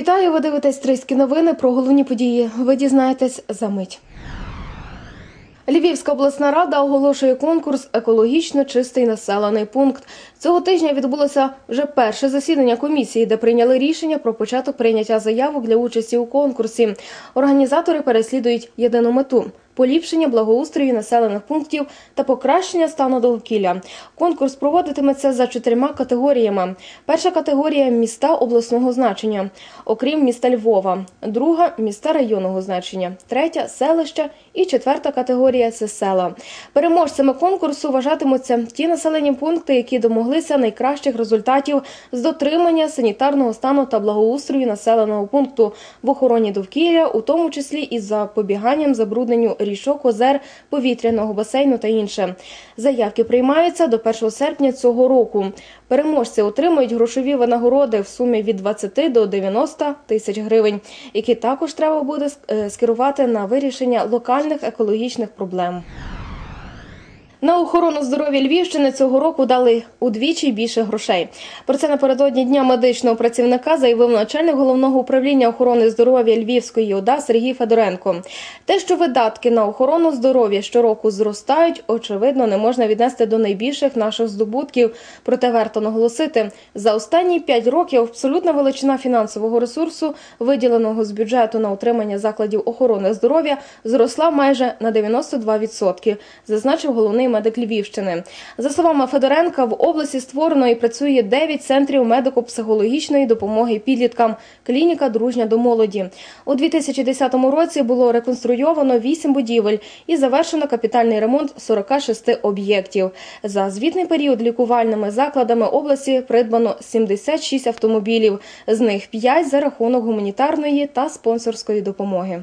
Вітаю! Ви дивитесь Триські новини про головні події. Ви дізнаєтесь за мить. Львівська обласна рада оголошує конкурс Екологічно чистий населений пункт. Цього тижня відбулося вже перше засідання комісії, де прийняли рішення про початок прийняття заявок для участі у конкурсі. Організатори переслідують єдину мету. Поліпшення благоустрою населених пунктів та покращення стану довкілля. Конкурс проводитиметься за чотирма категоріями. Перша категорія міста обласного значення, окрім міста Львова. Друга міста районного значення, третя селища і четверта категорія це села. Переможцями конкурсу вважатимуться ті населені пункти, які домоглися найкращих результатів з дотримання санітарного стану та благоустрою населеного пункту в охороні довкілля, у тому числі із запобіганням забрудненню річок, озер, повітряного басейну та інше. Заявки приймаються до 1 серпня цього року. Переможці отримують грошові винагороди в сумі від 20 до 90 тисяч гривень, які також треба буде е, скерувати на вирішення локальних екологічних проблем. На охорону здоров'я Львівщини цього року дали удвічі більше грошей. Про це напередодні дня медичного працівника заявив начальник головного управління охорони здоров'я Львівської ОДА Сергій Федоренко. Те, що видатки на охорону здоров'я щороку зростають, очевидно, не можна віднести до найбільших наших здобутків. Проте варто наголосити, за останні п'ять років абсолютна величина фінансового ресурсу, виділеного з бюджету на утримання закладів охорони здоров'я, зросла майже на 92%, зазначив головний медик Львівщини. За словами Федоренка, в області створено і працює 9 центрів медико-психологічної допомоги підліткам. Клініка дружня до молоді. У 2010 році було реконструйовано 8 будівель і завершено капітальний ремонт 46 об'єктів. За звітний період лікувальними закладами області придбано 76 автомобілів, з них 5 за рахунок гуманітарної та спонсорської допомоги.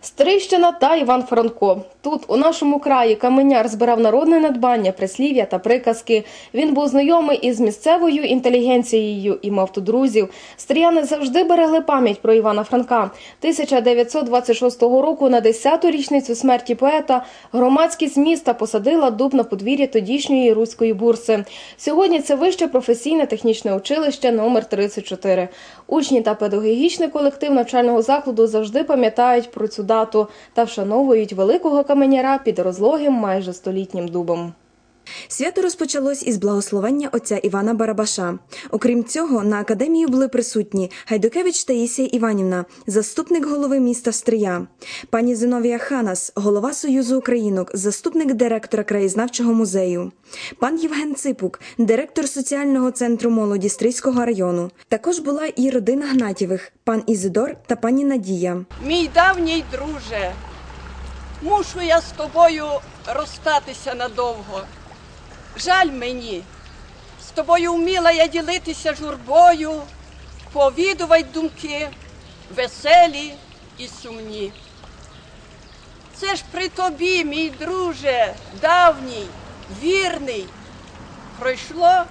Стрищина та Іван Франко. Тут, у нашому краї, каменяр збирав народне надбання, прислів'я та приказки. Він був знайомий із місцевою інтелігенцією і мав тут друзів. Стріяни завжди берегли пам'ять про Івана Франка. 1926 року, на 10-ту річницю смерті поета, громадськість міста посадила дуб на подвір'я тодішньої руської бурси. Сьогодні це вище професійне технічне училище номер 34. Учні та педагогічний колектив навчального закладу завжди пам'ятають про цю дату та вшановують великого каменяра під розлогим майже столітнім дубом. Свято розпочалось із благословення отця Івана Барабаша. Окрім цього, на академії були присутні Гайдукевич Таїсія Іванівна, заступник голови міста Стрия, пані Зиновія Ханас, голова Союзу Українок, заступник директора краєзнавчого музею, пан Євген Ципук, директор соціального центру молоді Стрийського району. Також була і родина Гнатєвих, пан Ізидор та пані Надія. Мій давній друже, мушу я з тобою розстатися надовго. Жаль мені, з тобою вміла я ділитися журбою, повідувати думки, веселі і сумні. Це ж при тобі, мій друже, давній, вірний, пройшло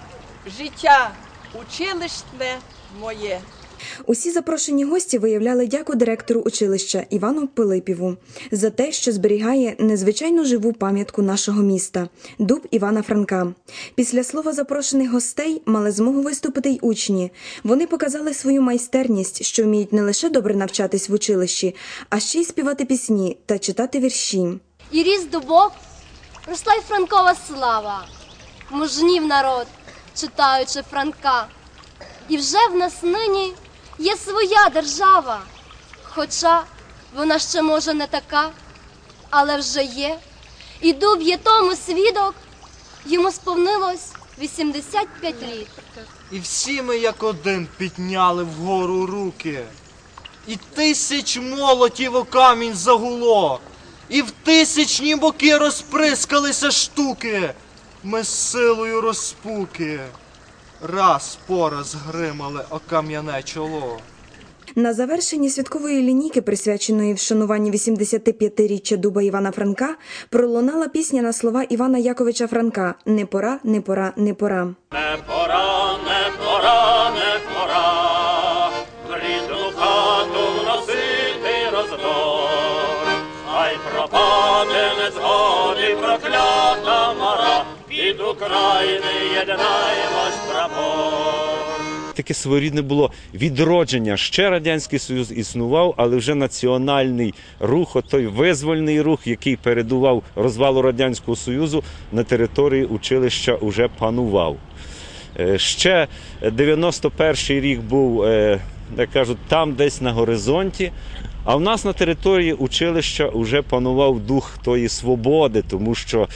життя училищне моє. Усі запрошені гості виявляли дяку директору училища Івану Пилипіву за те, що зберігає незвичайно живу пам'ятку нашого міста дуб Івана Франка. Після слова запрошених гостей мали змогу виступити й учні. Вони показали свою майстерність, що вміють не лише добре навчатись в училищі, а ще й співати пісні та читати вірші. І ріс дубок, росла й Франкова слава, мужнів народ, читаючи Франка. І вже в нас нині є своя держава, хоча вона ще може не така, але вже є. І дуб є тому свідок, йому сповнилось 85 літ. І всі ми як один підняли вгору руки. І тисяч молотів о камінь загуло, і в тисячні боки розприскалися штуки. Ми з силою розпуки. Раз по раз гримали о кам'яне чоло. На завершенні святкової лінійки, присвяченої вшануванню 85-річчя дуба Івана Франка, пролунала пісня на слова Івана Яковича Франка Не пора, не пора, не пора. Не пора, не пора, не пора, України єднаємось прапор. таке своєрідне було відродження. Ще Радянський Союз існував, але вже національний рух, той визвольний рух, який передував розвалу Радянського Союзу на території училища, уже панував. Е, Ще 91-й рік був, е, як кажуть, там десь на горизонті. А в нас на території училища вже панував дух тої свободи, тому що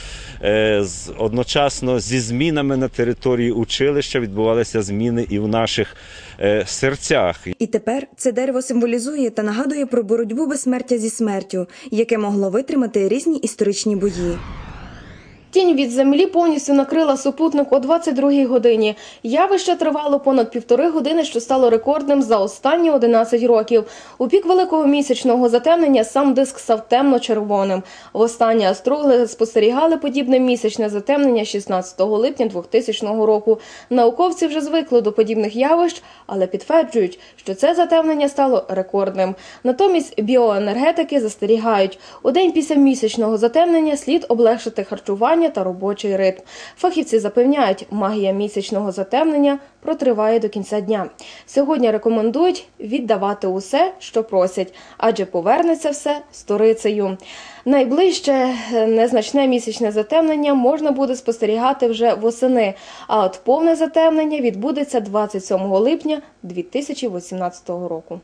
е, одночасно зі змінами на території училища відбувалися зміни і в наших е, серцях. І тепер це дерево символізує та нагадує про боротьбу безсмертя зі смертю, яке могло витримати різні історичні бої. Тінь від землі повністю накрила супутник о 22-й годині. Явище тривало понад півтори години, що стало рекордним за останні 11 років. У пік великого місячного затемнення сам диск став темно-червоним. Востаннє астрологи спостерігали подібне місячне затемнення 16 липня 2000 року. Науковці вже звикли до подібних явищ, але підтверджують, що це затемнення стало рекордним. Натомість біоенергетики застерігають, у день після місячного затемнення слід облегшити харчування та робочий ритм. Фахівці запевняють, магія місячного затемнення протриває до кінця дня. Сьогодні рекомендують віддавати усе, що просять, адже повернеться все сторицею. Найближче е, незначне місячне затемнення можна буде спостерігати вже восени, а от повне затемнення відбудеться 27 липня 2018 року.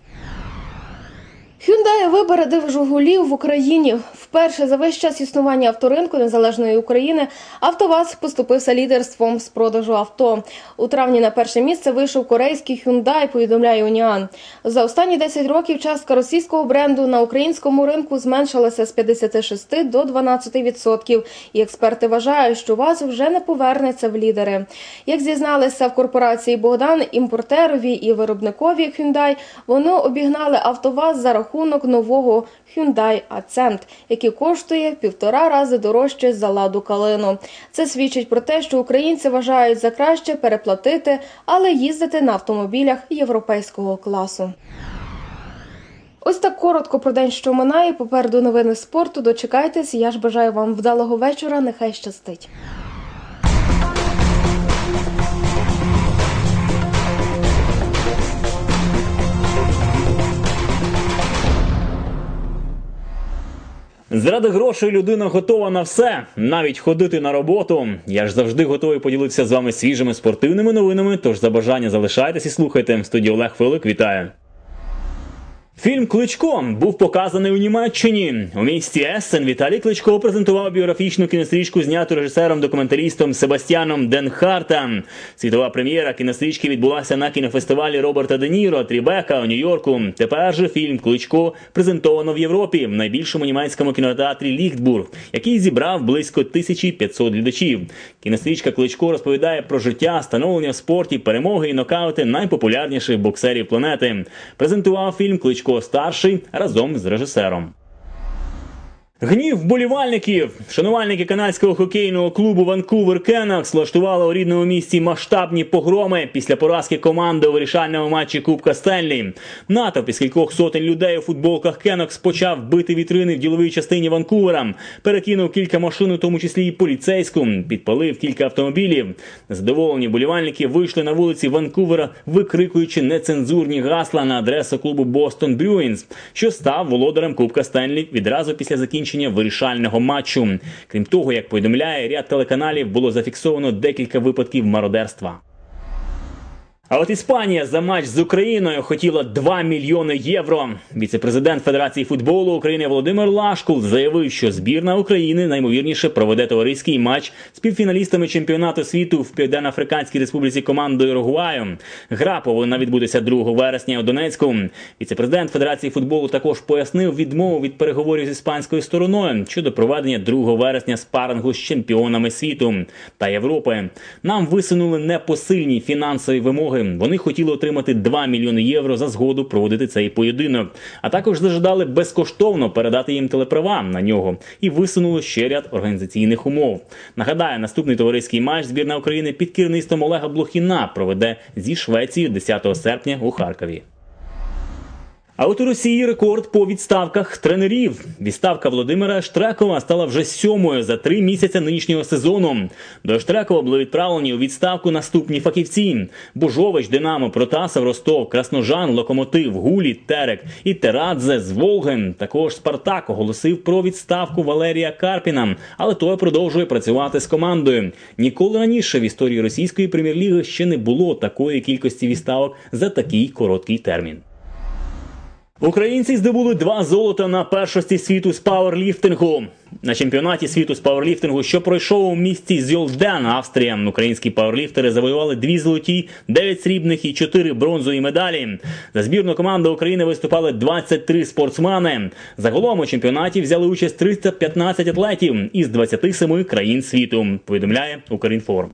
Hyundai випередив «Жигулів» в Україні. Вперше за весь час існування авторинку незалежної України АвтоВАЗ поступився лідерством з продажу авто. У травні на перше місце вийшов корейський Hyundai, повідомляє Уніан. За останні 10 років частка російського бренду на українському ринку зменшилася з 56 до 12%. І експерти вважають, що ВАЗ вже не повернеться в лідери. Як зізналися в корпорації Богдан, імпортерові і виробникові Hyundai, вони обігнали АвтоВАЗ за рахунок нового Hyundai Accent, який коштує півтора рази дорожче за ладу калину. Це свідчить про те, що українці вважають за краще переплатити, але їздити на автомобілях європейського класу. Ось так коротко про день, що минає. Попереду новини спорту. Дочекайтесь. Я ж бажаю вам вдалого вечора. Нехай щастить. Заради грошей людина готова на все, навіть ходити на роботу. Я ж завжди готовий поділитися з вами свіжими спортивними новинами. Тож за бажання залишайтесь і слухайте. В студії Олег Филик вітаю. Фільм Кличко був показаний у Німеччині. У місті Ессен Віталій Кличко презентував біографічну кінострічку, зняту режисером-документалістом Себастьяном Денхартом. Світова прем'єра кінострічки відбулася на кінофестивалі Роберта Де Ніро Трібека у Нью-Йорку. Тепер же фільм Кличко презентовано в Європі в найбільшому німецькому кінотеатрі Ліхтбург, який зібрав близько 1500 глядачів. Кінострічка Кличко розповідає про життя, становлення в спорті, перемоги і нокаути найпопулярніших боксерів планети. Презентував фільм Кличко старший разом з режисером. Гнів вболівальників. Шанувальники канадського хокейного клубу Ванкувер Кенакс влаштували у рідному місті масштабні погроми після поразки команди у вирішальному матчі Кубка Стенлі. Натовп із кількох сотень людей у футболках Кенакс почав бити вітрини в діловій частині Ванкувера, перекинув кілька машин, у тому числі і поліцейську, підпалив кілька автомобілів. Задоволені болівальники вийшли на вулиці Ванкувера, викрикуючи нецензурні гасла на адресу клубу Бостон Брюінс, що став володарем Кубка Стенлі відразу після закінчення вирішального матчу. Крім того, як повідомляє ряд телеканалів, було зафіксовано декілька випадків мародерства. А от Іспанія за матч з Україною хотіла 2 мільйони євро. Віце-президент Федерації футболу України Володимир Лашкул заявив, що збірна України наймовірніше проведе товариський матч з півфіналістами чемпіонату світу в Південно-Африканській Республіці командою Уругваю. Гра повинна відбутися 2 вересня у Донецьку. Віце-президент Федерації футболу також пояснив відмову від переговорів з іспанською стороною щодо проведення 2 вересня спарингу з чемпіонами світу та Європи. Нам висунули непосильні фінансові вимоги. Вони хотіли отримати 2 мільйони євро за згоду проводити цей поєдинок, а також зажадали безкоштовно передати їм телеправа на нього і висунули ще ряд організаційних умов. Нагадаю, наступний товариський матч збірна України під керівництвом Олега Блохіна проведе зі Швецією 10 серпня у Харкові. А от у Росії рекорд по відставках тренерів. Відставка Володимира Штрекова стала вже сьомою за три місяці нинішнього сезону. До Штрекова були відправлені у відставку наступні фахівці: Божович, Динамо, Протасов, Ростов, Красножан, Локомотив, Гулі, Терек і Терадзе з Волги. Також Спартак оголосив про відставку Валерія Карпіна, але той продовжує працювати з командою. Ніколи раніше в історії російської прем'єр-ліги ще не було такої кількості відставок за такий короткий термін. Українці здобули два золота на першості світу з пауерліфтингу. На чемпіонаті світу з пауерліфтингу, що пройшов у місті Зьолден, Австрія, українські пауерліфтери завоювали дві золоті, дев'ять срібних і чотири бронзові медалі. За збірну команду України виступали 23 спортсмени. Загалом у чемпіонаті взяли участь 315 атлетів із 27 країн світу. Повідомляє Укрінформ.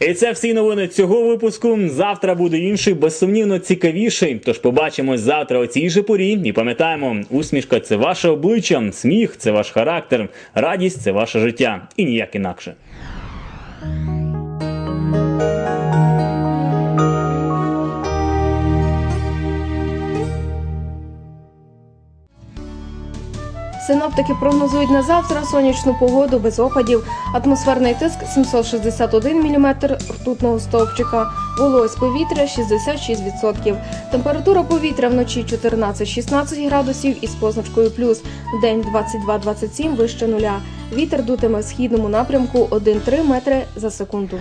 І це всі новини цього випуску. Завтра буде інший, безсумнівно цікавіший. Тож побачимось завтра о цій же порі. І пам'ятаємо, усмішка це ваше обличчя, сміх це ваш характер, радість це ваше життя. І ніяк інакше. Синоптики прогнозують на завтра сонячну погоду без опадів, атмосферний тиск 761 мм ртутного стовпчика, вологість повітря 66%. Температура повітря вночі 14-16 градусів із позначкою плюс, вдень 22-27 вище нуля. Вітер дутиме в східному напрямку 1-3 метри за секунду.